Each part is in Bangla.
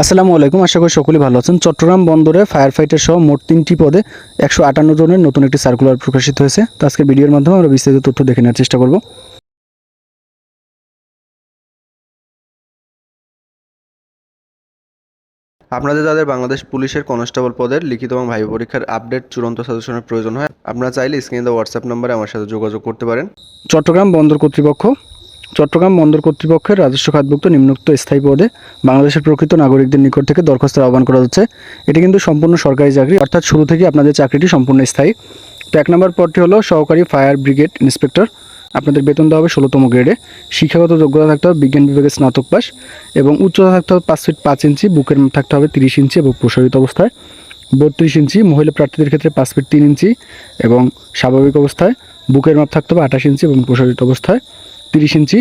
আসসালামু আলাইকুম আশা করি সকলেই ভালো আছেন। চট্টগ্রাম বন্দরে ফায়ার ফাইটার সহ মোট তিনটি পদে একশো আটান্ন জনের নতুন একটি সার্কুলার প্রকাশিত হয়েছে। তো আজকের ভিডিওর মাধ্যমে আমরা বিস্তারিত তথ্য দেখে নেওয়ার চেষ্টা করব। আপনাদের যাদের বাংলাদেশ পুলিশের কনস্টেবল পদের লিখিত এবং ভাইবা পরীক্ষার আপডেট চূড়ান্ত সাজেশনের প্রয়োজন হয়। আপনারা চাইলে স্ক্রিনে দেওয়া হোয়াটসঅ্যাপ নম্বরে আমার সাথে যোগাযোগ করতে পারেন। চট্টগ্রাম বন্দর কর্তৃপক্ষ চট্টগ্রাম বন্দর কর্তৃপক্ষের রাজস্ব খাতভুক্ত নিম্নোক্ত স্থায়ী পদে বাংলাদেশের প্রকৃত নাগরিকদের নিকট থেকে দরখাস্তের আহ্বান করা হচ্ছে। এটি কিন্তু সম্পূর্ণ সরকারি চাকরি, অর্থাৎ শুরু থেকে আপনাদের চাকরিটি সম্পূর্ণ স্থায়ী। তো এক নম্বর পদটি হলো সহকারী ফায়ার ব্রিগেড ইন্সপেক্টর। আপনাদের বেতন দেওয়া হবে ষোলোতম গ্রেডে। শিক্ষাগত যোগ্যতা থাকতে হবে বিজ্ঞান বিভাগের স্নাতক পাস এবং উচ্চতা থাকতে হবে পাঁচ ফিট পাঁচ ইঞ্চি, বুকের থাকতে হবে তিরিশ ইঞ্চি এবং প্রসারিত অবস্থায় বত্রিশ ইঞ্চি, মহিলা প্রার্থীদের ক্ষেত্রে পাঁচ ফিট তিন ইঞ্চি এবং স্বাভাবিক অবস্থায় বুকের মাপ থাকতে হবে আঠাশ ইঞ্চি এবং প্রসারিত অবস্থায় তিরিশ ইঞ্চি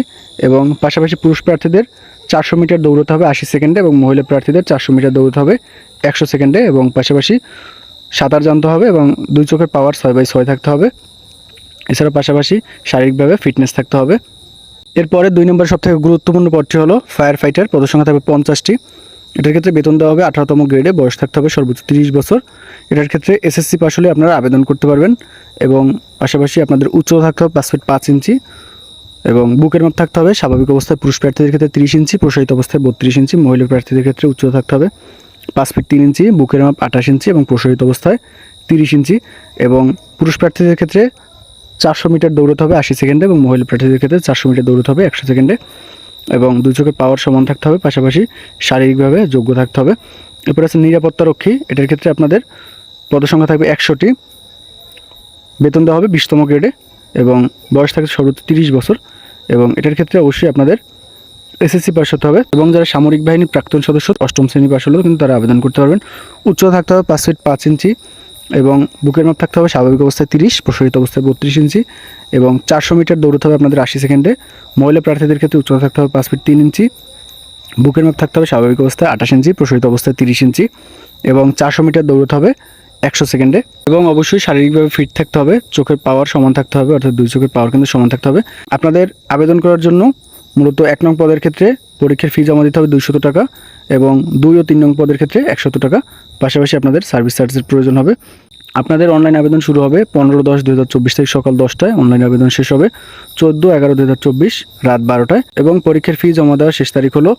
এবং পাশাপাশি পুরুষ প্রার্থীদের চারশো মিটার দৌড়তে হবে আশি সেকেন্ডে এবং মহিলা প্রার্থীদের চারশো মিটার দৌড়তে হবে একশো সেকেন্ডে এবং পাশাপাশি সাঁতার জানতে হবে এবং দুই চোখের পাওয়ার ছয় বাই ছয় থাকতে হবে। এছাড়া পাশাপাশি শারীরিকভাবে ফিটনেস থাকতে হবে। এরপরে দুই নম্বর সবথেকে গুরুত্বপূর্ণ পদটি হলো ফায়ার ফাইটার। পদসংখ্যা থাকবে পঞ্চাশটি। এটার ক্ষেত্রে বেতন দেওয়া হবে আঠারোতম গ্রেডে। বয়স থাকতে হবে সর্বোচ্চ তিরিশ বছর। এটার ক্ষেত্রে এসএসসি পাস হলে আপনারা আবেদন করতে পারবেন এবং পাশাপাশি আপনাদের উচ্চতা থাকতে হবে পাঁচ ফিট পাঁচ ইঞ্চি। এবং বুকের মাপ থাকতে হবে, স্বাভাবিক অবস্থায় পুরুষ প্রার্থীদের ক্ষেত্রে তিরিশ ইঞ্চি প্রসারিত অবস্থায় বত্রিশ ইঞ্চি, মহিলা প্রার্থীদের ক্ষেত্রে উচ্চতা থাকতে হবে পাঁচ ফিট তিন ইঞ্চি, বুকের মাপ আঠাশ ইঞ্চি এবং প্রসারিত অবস্থায় তিরিশ ইঞ্চি এবং পুরুষ প্রার্থীদের ক্ষেত্রে চারশো মিটার দৌড়তে হবে আশি সেকেন্ডে এবং মহিলা প্রার্থীদের ক্ষেত্রে চারশো মিটার দৌড়তে হবে একশো সেকেন্ডে এবং দু চোখের পাওয়ার সমান থাকতে হবে, পাশাপাশি শারীরিকভাবে যোগ্য থাকতে হবে। এরপর আছে নিরাপত্তারক্ষী এটার ক্ষেত্রে আপনাদের পদসংখ্যা থাকবে একশোটি। বেতন দেওয়া হবে বিশতম গ্রেডে। এবং বয়স থাকবে সর্বোচ্চ তিরিশ বছর এবং এটার ক্ষেত্রে অবশ্যই আপনাদের এসএসসি পাস হতে হবে এবং যারা সামরিক বাহিনীর প্রাক্তন সদস্য, অষ্টম শ্রেণি পাস হলেও কিন্তু তারা আবেদন করতে পারবেন। উচ্চতা থাকতে হবে পাঁচ ফিট পাঁচ ইঞ্চি এবং বুকের মাপ থাকতে হবে স্বাভাবিক অবস্থায় তিরিশ, প্রসারিত অবস্থায় বত্রিশ ইঞ্চি এবং চারশো মিটার দৌড়তে হবে আপনাদের আশি সেকেন্ডে। মহিলা প্রার্থীদের ক্ষেত্রে উচ্চতা থাকতে হবে পাঁচ ফিট তিন ইঞ্চি বুকের মাপ থাকতে হবে স্বাভাবিক অবস্থায় আঠাশ ইঞ্চি প্রসারিত অবস্থায় তিরিশ ইঞ্চি এবং চারশো মিটার দৌড়তে হবে একশো সেকেন্ডে এবং অবশ্যই শারীরিকভাবে ফিট থাকতে হবে, চোখের পাওয়ার সমান থাকতে হবে, অর্থাৎ দুই চোখের পাওয়ার কিন্তু সমান থাকতে হবে। আপনাদের আবেদন করার জন্য মূলত এক নং পদের ক্ষেত্রে পরীক্ষার ফি জমা দিতে হবে দুইশত টাকা এবং দুই ও তিন নং পদের ক্ষেত্রে একশত টাকা। পাশাপাশি আপনাদের সার্ভিস চার্জের প্রয়োজন হবে। আপনাদের অনলাইন আবেদন শুরু হবে পনেরো দশ দু হাজার চব্বিশ তারিখ সকাল দশটায়। অনলাইন আবেদন শেষ হবে চোদ্দ এগারো দু হাজার চব্বিশ রাত বারোটায়। এবং পরীক্ষার ফি জমা দেওয়ার শেষ তারিখ হলো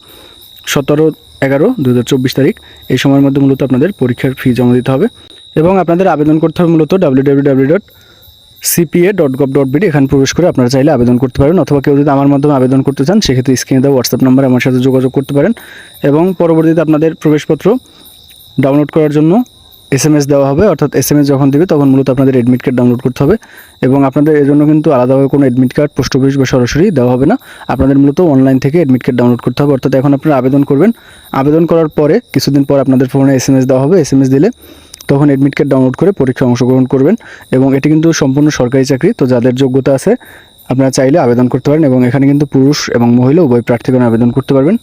সতেরো এগারো দু হাজার চব্বিশ তারিখ। এই সময়ের মধ্যে মূলত আপনাদের পরীক্ষার ফি জমা দিতে হবে। এবং আপনাদের আবেদন করতে হবে মূলত W dot CPA dot dot এখানে প্রবেশ করে আপনারা চাইলে আবেদন করতে পারেন। অথবা কেউ যদি আমার মাধ্যমে আবেদন করতে চান, সেক্ষেত্রে স্ক্রিনে দেওয়া হোয়াটসঅ্যাপ নাম্বারে আমার সাথে যোগাযোগ করতে পারেন এবং পরবর্তীতে আপনাদের প্রবেশপত্র ডাউনলোড করার জন্য এস এম এস দেওয়া হবে। অর্থাৎ এস এম এস যখন দেবে, তখন মূলত আপনাদের অ্যাডমিট কার্ড ডাউনলোড করতে হবে এবং আপনাদের এর জন্য কিন্তু আলাদাভাবে কোনো অ্যাডমিট কার্ড পোস্ট অফিস বা সরাসরি দেওয়া হবে না। আপনাদের মূলত অনলাইন থেকে অ্যাডমিট কার্ড ডাউনলোড করতে হবে। অর্থাৎ এখন আপনারা আবেদন করবেন। আবেদন করার পরে, কিছুদিন পর আপনাদের ফোনে এস এম এস দেওয়া হবে। এস এম এস দিলে তখন অ্যাডমিট কার্ড ডাউনলোড করে পরীক্ষায় অংশগ্রহণ করবেন এবং এটি কিন্তু সম্পূর্ণ সরকারি চাকরি। তো যাদের যোগ্যতা আছে, আপনারা চাইলে আবেদন করতে পারেন এবং এখানে কিন্তু পুরুষ এবং মহিলা উভয় প্রার্থীগণ আবেদন করতে পারবেন।